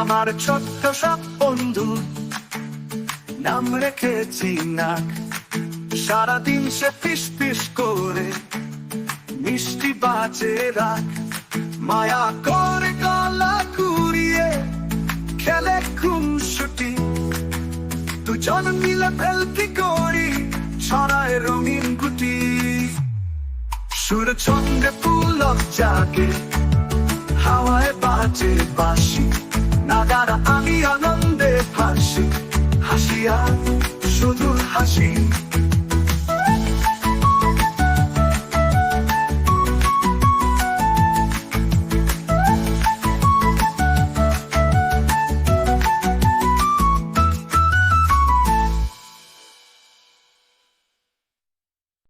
আমার ছোট্ট সব বন্ধু। নাম রেখেছি নাক। সারাদিন সে ফিস ফিস করে মিষ্টি বাজে রাখ মায়া করে গলা কুড়িয়ে খেলে খুনসুটি দুজন মিলে ফেলতি করি, ছড়ায় রঙিন গুটি। সুর ছন্দে পুলক জাগে হাওয়ায় বাজে বাসি নাগারা আমি আনন্দে ভাসি হাসিয়া শুধু হাসি।